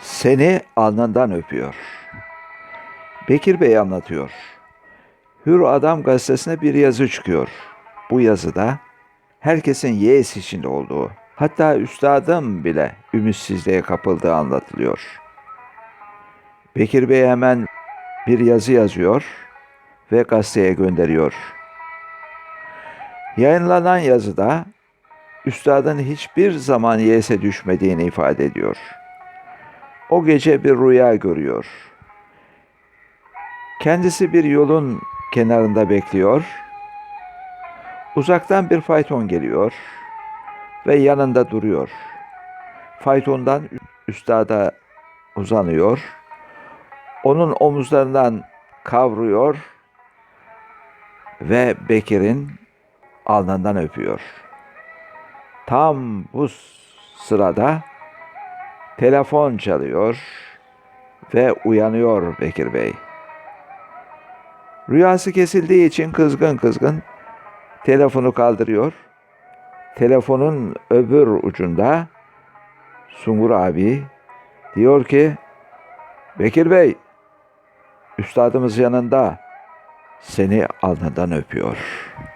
Seni alnından öpüyor. Bekir Bey anlatıyor. Hür Adam gazetesine bir yazı çıkıyor. Bu yazıda herkesin yeğes içinde olduğu, hatta üstadım bile ümitsizliğe kapıldığı anlatılıyor. Bekir Bey hemen bir yazı yazıyor ve gazeteye gönderiyor. Yayınlanan yazıda üstadın hiçbir zaman yese düşmediğini ifade ediyor. O gece bir rüya görüyor. Kendisi bir yolun kenarında bekliyor. Uzaktan bir fayton geliyor ve yanında duruyor. Faytondan üstada uzanıyor. Onun omuzlarından kavruyor ve Bekir'in alnından öpüyor. Tam bu sırada telefon çalıyor ve uyanıyor Bekir Bey. Rüyası kesildiği için kızgın kızgın telefonu kaldırıyor. Telefonun öbür ucunda Sungur abi diyor ki Bekir Bey üstadımız yanında seni alnından öpüyor.''